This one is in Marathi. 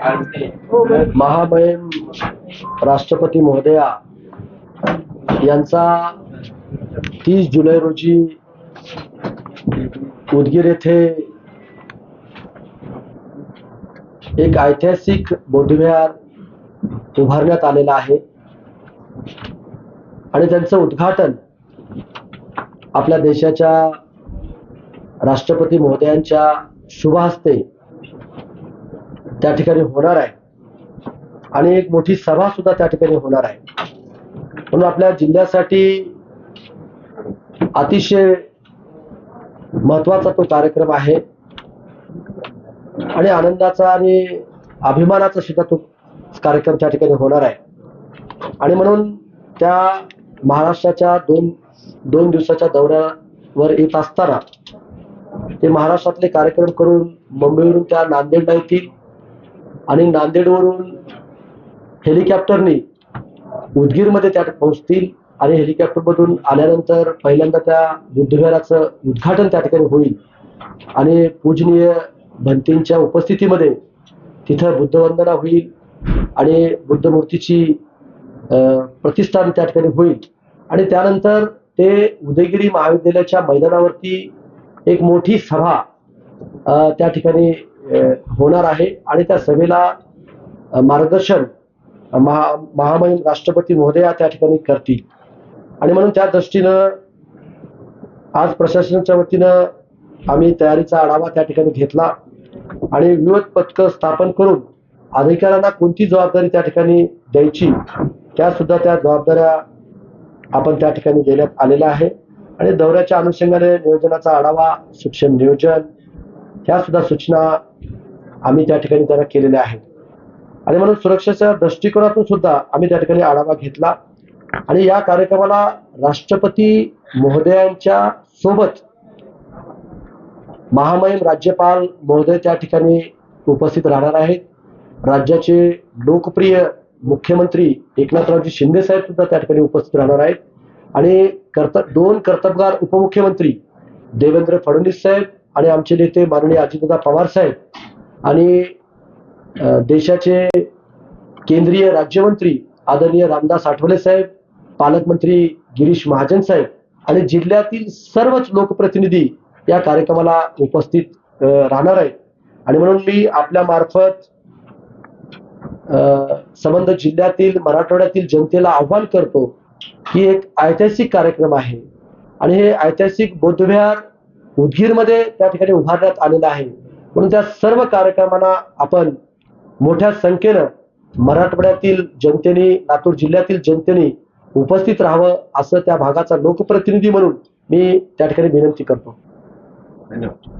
आणि सर्व महामहिम राष्ट्रपती महोदया यांचा तीस जुलै रोजी उदगीर येथे एक ऐतिहासिक बौद्धविहार उभारण्यात आलेला आहे. आणि त्यांचं उद्घाटन आपल्या देशाच्या राष्ट्रपती महोदयांच्या शुभ हस्ते त्या ठिकाणी होणार आहे. आणि एक मोठी सभा सुद्धा त्या ठिकाणी होणार आहे. म्हणून आपल्या जिल्ह्यासाठी अतिशय महत्त्वाचा तो कार्यक्रम आहे. आणि आनंदाचा आणि अभिमानाचा सुद्धा तो कार्यक्रम त्या ठिकाणी होणार आहे. आणि म्हणून त्या महाराष्ट्राच्या दोन दोन दिवसाच्या दौऱ्यावर येत असताना ते महाराष्ट्रातले कार्यक्रम करून मुंबईवरून त्या नांदेडला येतील आणि नांदेडवरून हेलिकॉप्टरनी उदगीरमध्ये त्या पोहोचतील आणि हेलिकॉप्टरमधून आल्यानंतर पहिल्यांदा त्या बुद्धविहाराचं उद्घाटन त्या ठिकाणी होईल. आणि पूजनीय भंतींच्या उपस्थितीमध्ये तिथं बुद्धवंदना होईल आणि बुद्ध मूर्तीची प्रतिष्ठान त्या ठिकाणी होईल. आणि त्यानंतर ते उदयगिरी महाविद्यालयाच्या मैदानावरती एक मोठी सभा त्या ठिकाणी होणार आहे. आणि त्या सभेला मार्गदर्शन महा महामहिम राष्ट्रपती महोदया त्या ठिकाणी करतील. आणि म्हणून त्या दृष्टीनं आज प्रशासनाच्या वतीनं आम्ही तयारीचा आढावा त्या ठिकाणी घेतला. आणि विविध पथकं स्थापन करून अधिकाऱ्यांना कोणती जबाबदारी त्या ठिकाणी द्यायची त्या सुद्धा त्या जबाबदाऱ्या आपण त्या ठिकाणी देण्यात आलेल्या आहे आणि दौऱ्याच्या अनुषंगाने नियोजनाचा आढावा शिक्षण नियोजन ह्या सुद्धा सूचना आम्ही त्या ठिकाणी त्यांना केलेल्या आहेत. आणि म्हणून सुरक्षेच्या दृष्टिकोनातून सुद्धा आम्ही त्या ठिकाणी आढावा घेतला. आणि या कार्यक्रमाला राष्ट्रपती महोदयांच्या सोबत महामहिम राज्यपाल महोदय त्या ठिकाणी उपस्थित राहणार आहेत. राज्याचे लोकप्रिय मुख्यमंत्री एकनाथरावजी शिंदे साहेब सुद्धा त्या ठिकाणी उपस्थित राहणार आहेत. आणि कर्त दोन कर्तबगार उपमुख्यमंत्री देवेंद्र फडणवीस साहेब आणि आमचे नेते माननीय अजितदादा पवार साहेब आणि देशाचे केंद्रीय राज्यमंत्री आदरणीय रामदास आठवले साहेब पालकमंत्री गिरीश महाजन साहेब आणि जिल्ह्यातील सर्वच लोकप्रतिनिधी या कार्यक्रमाला उपस्थित राहणार आहेत. आणि म्हणून मी आपल्या मार्फत संबंध जिल्ह्यातील मराठवाड्यातील जनतेला आव्हान करतो ही एक ऐतिहासिक कार्यक्रम आहे. आणि हे ऐतिहासिक बौद्धविहार उदगीरमध्ये त्या ठिकाणी उभारण्यात आलेलं आहे. म्हणून त्या सर्व कार्यक्रमांना आपण मोठ्या संख्येनं मराठवाड्यातील जनतेने लातूर जिल्ह्यातील जनतेने उपस्थित राहावं असं त्या भागाचा लोकप्रतिनिधी म्हणून मी त्या ठिकाणी विनंती करतो. धन्यवाद.